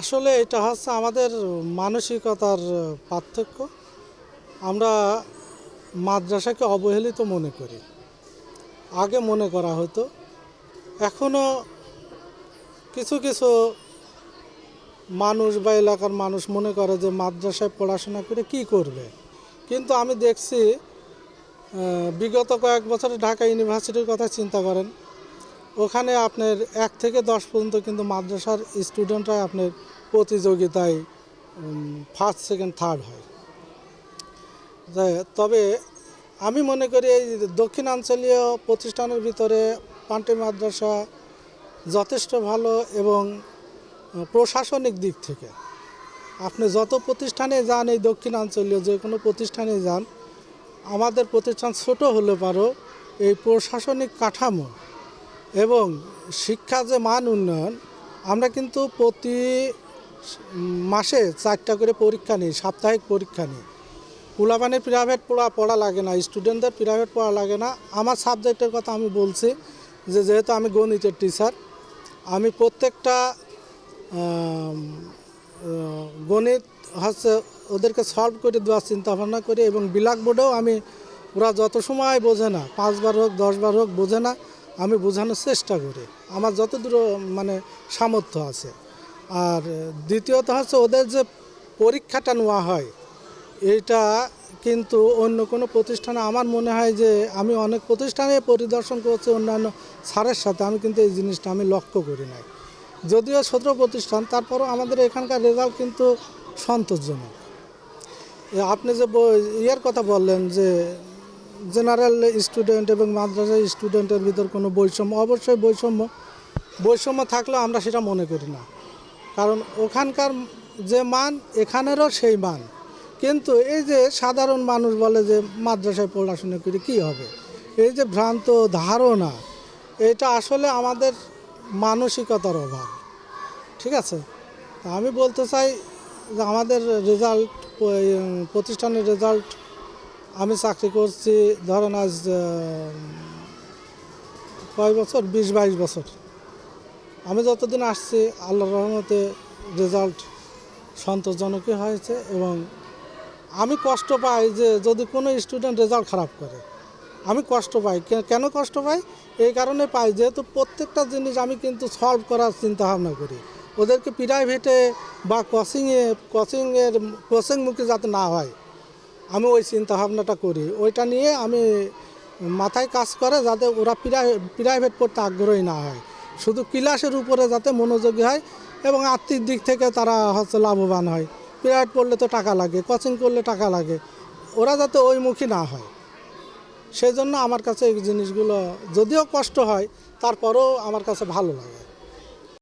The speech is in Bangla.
আসলে এটা হচ্ছে আমাদের মানসিকতার পার্থক্য। আমরা মাদ্রাসাকে অবহেলিত মনে করি। আগে মনে করা হতো। এখনও কিছু কিছু মানুষ বা এলাকার মানুষ মনে করে যে মাদ্রাসায় পড়াশোনা করে কি করবে। কিন্তু আমি দেখছি বিগত কয়েক বছরে ঢাকা ইউনিভার্সিটির কথা চিন্তা করেন। ওখানে আপনার এক থেকে দশ পর্যন্ত কিন্তু মাদ্রাসার স্টুডেন্টরা আপনার প্রতিযোগিতায় ফার্স্ট সেকেন্ড থার্ড হয়। তবে আমি মনে করি এই দক্ষিণাঞ্চলীয় প্রতিষ্ঠানের ভিতরে পান্টি মাদ্রাসা যথেষ্ট ভালো এবং প্রশাসনিক দিক থেকে। আপনি যত প্রতিষ্ঠানে যান এই দক্ষিণাঞ্চলীয়, যে কোনো প্রতিষ্ঠানে যান, আমাদের প্রতিষ্ঠান ছোট হলে পারো, এই প্রশাসনিক কাঠামো এবং শিক্ষা যে মান উন্নয়ন, আমরা কিন্তু প্রতি মাসে চারটা করে পরীক্ষা নিই, সাপ্তাহিক পরীক্ষা নিই। পোলাপানের প্রাইভেট পড়া পড়া লাগে না স্টুডেন্টদের প্রাইভেট পড়া লাগে না। আমার সাবজেক্টের কথা আমি বলছি যে, যেহেতু আমি গণিতের টিচার আমি প্রত্যেকটা গণিত হচ্ছে ওদেরকে সলভ করে দেওয়ার চিন্তাভাবনা করি এবং ব্ল্যাক বোর্ডেও আমি ওরা যত সময় বোঝে না, পাঁচবার হোক, দশবার হোক বোঝে না আমি বোঝানোর চেষ্টা করি। আমার যতদূর মানে সামর্থ্য আছে। আর দ্বিতীয়ত হচ্ছে ওদের যে পরীক্ষাটা নেওয়া হয়, এটা কিন্তু অন্য কোনো প্রতিষ্ঠানে আমার মনে হয় যে আমি অনেক প্রতিষ্ঠানে পরিদর্শন করছি অন্যান্য স্যারের সাথে, আমি কিন্তু এই জিনিসটা আমি লক্ষ্য করি নাই। যদিও ছোট প্রতিষ্ঠান, তারপরও আমাদের এখানকার রেজাল্ট কিন্তু সন্তোষজনক। আপনি যে ইয়ের কথা বললেন যে জেনারেল স্টুডেন্ট এবং মাদ্রাসা স্টুডেন্টের ভিতর কোনো বৈষম্য, অবশ্যই বৈষম্য। বৈষম্য থাকলেও আমরা সেটা মনে করি না। কারণ ওখানকার যে মান, এখানেরও সেই মান। কিন্তু এই যে সাধারণ মানুষ বলে যে মাদ্রাসায় পড়াশোনা করে কী হবে? এই যে ভ্রান্ত ধারণা, এটা আসলে আমাদের মানসিকতার অভাব। ঠিক আছে? আমি বলতে চাই যে আমাদের রেজাল্ট প্রতিষ্ঠানের রেজাল্ট আমি চাকরি করছি, ধরেন আজ কয় বছর? বিশ, বাইশ বছর। আমি যতদিন আসছি, আল্লাহর রহমতে রেজাল্ট সন্তোষজনকই হয়েছে এবং আমি কষ্ট পাই যে যদি কোনো স্টুডেন্ট রেজাল্ট খারাপ করে, আমি কষ্ট পাই। কেন কষ্ট পাই? এই কারণে পাই, যেহেতু প্রত্যেকটা জিনিস আমি কিন্তু সলভ করার চিন্তা ভাবনা করি। ওদেরকে প্রাইভেটে বা কোচিংয়ে কোচিংয়ের কোচিংমুখী যাতে না হয়। আমি ওই চিন্তা ভাবনাটা করি। ওইটা নিয়ে আমি মাথায় কাজ করে যাতে ওরা প্রাইভেট পড়তে আগ্রহী না হয়। শুধু ক্লাসের উপরে যাতে মনোযোগী হয় এবং আর্থিক দিক থেকে তারা হচ্ছে লাভবান হয়। প্রাইভেট পড়লে তো টাকা লাগে কোচিং করলে টাকা লাগে। ওরা যাতে ওই মুখী না হয়। সেই জন্য আমার কাছে এই জিনিসগুলো যদিও কষ্ট হয়, তারপরেও আমার কাছে ভালো লাগে।